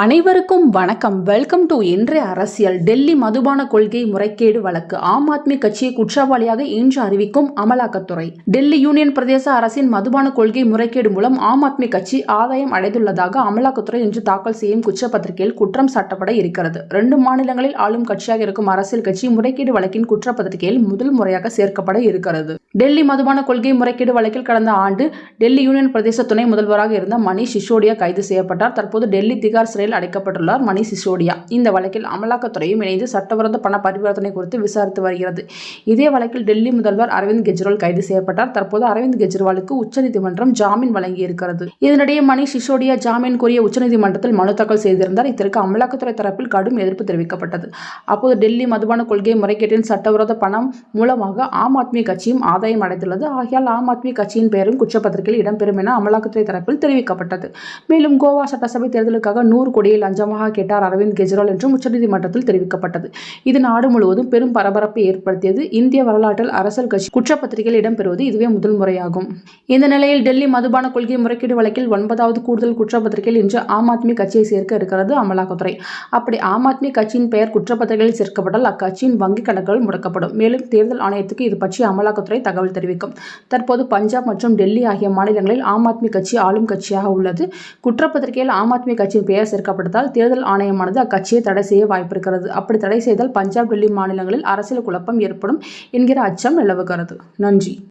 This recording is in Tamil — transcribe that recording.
அனைவருக்கும் வணக்கம். வெல்கம் டு இன்றைய அரசியல். டெல்லி மதுபான கொள்கை முறைகேடு வழக்கு. ஆம் ஆத்மி கட்சியை குற்றவாளியாக இன்று அறிவிக்கும் அமலாக்கத்துறை. டெல்லி யூனியன் பிரதேச அரசின் மதுபான கொள்கை முறைகேடு மூலம் ஆம் ஆத்மி கட்சி ஆதாயம் அடைந்துள்ளதாக அமலாக்கத்துறை இன்று தாக்கல் செய்யும் குற்றப்பத்திரிகையில் குற்றம் சாட்டப்பட இருக்கிறது. ரெண்டு மாநிலங்களில் ஆளும் கட்சியாக இருக்கும் அரசியல் கட்சி முறைகேடு வழக்கின் குற்றப்பத்திரிகையில் முதல் முறையாக சேர்க்கப்பட இருக்கிறது. டெல்லி மதுபான கொள்கை முறைகேடு வழக்கில் கடந்த ஆண்டு டெல்லி யூனியன் பிரதேச துணை முதல்வராக இருந்த மணி சிசோடியா கைது செய்யப்பட்டார். தற்போது டெல்லி திகார் சிறையில் சிறையில் அடைக்கப்பட்டுள்ளார் மணி சிசோடியா. இந்த வழக்கில் அமலாக்கத்துறையும் இணைந்து சட்டவிரோத பண பரிவர்த்தனை குறித்து விசாரித்து வருகிறது. இதே வழக்கில் டெல்லி முதல்வர் அரவிந்த் கெஜ்ரிவால் கைது செய்யப்பட்டார். தற்போது அரவிந்த் கெஜ்ரிவாலுக்கு உச்சநீதிமன்றம் ஜாமீன் வழங்கியிருக்கிறது. இதனிடையே மணி சிசோடியா ஜாமீன் கோரிய உச்சநீதிமன்றத்தில் மனு தாக்கல் செய்திருந்தார். இதற்கு அமலாக்கத்துறை தரப்பில் கடும் எதிர்ப்பு தெரிவிக்கப்பட்டது. அப்போது டெல்லி மதுபான கொள்கை முறைகேட்டின் சட்டவிரோத பணம் மூலமாக ஆம் ஆத்மி கட்சியும் ஆதாயம் அடைந்துள்ளது ஆகையால் ஆம் ஆத்மி கட்சியின் பெயரும் குற்றப்பத்திரிகையில் இடம்பெறும் என அமலாக்கத்துறை தரப்பில் தெரிவிக்கப்பட்டது. மேலும் கோவா சட்டசபை தேர்தலுக்காக நூறு கோடியை லஞ்சமாக கேட்டார் அரவிந்த் கெஜ்ரிவால் என்றும் உச்சநீதிமன்றத்தில் தெரிவிக்கப்பட்டது. இது நாடு முழுவதும் பெரும் பரபரப்பை ஏற்படுத்தியது. இந்திய வரலாற்றில் அரசியல் கட்சி குற்றப்பத்திரிகையில் இடம்பெறுவது இதுவே முதல் முறையாகும். இந்த நிலையில் டெல்லி மதுபான கொள்கை முறைகேடு வழக்கில் ஒன்பதாவது கூடுதல் குற்றப்பத்திரிகையில் இன்று ஆம் ஆத்மி கட்சியை சேர்க்க இருக்கிறது அமலாக்கத்துறை. அப்படி ஆம் ஆத்மி கட்சியின் பெயர் குற்றப்பத்திரிகையில் சேர்க்கப்பட்டால் அக்கட்சியின் வங்கிக் கணக்குகள் முடக்கப்படும். மேலும் தேர்தல் ஆணையத்துக்கு இது பற்றி அமலாக்கத்துறை தகவல் தெரிவிக்கும். தற்போது பஞ்சாப் மற்றும் டெல்லி ஆகிய மாநிலங்களில் ஆம் ஆத்மி கட்சி ஆளும் கட்சியாக உள்ளது. குற்றப்பத்திரிகையில் ஆம் ஆத்மி கட்சியின் பெயர் சேர்க்கப்பட்டதால் தேர்தல் ஆணையமானது அக்கட்சியை தடை செய்ய வாய்ப்பிருக்கிறது. அப்படி தடை செய்தால் பஞ்சாப் டெல்லி மாநிலங்களில் அரசியல் குழப்பம் ஏற்படும் என்கிற அச்சம் நிலவுகிறது. நன்றி.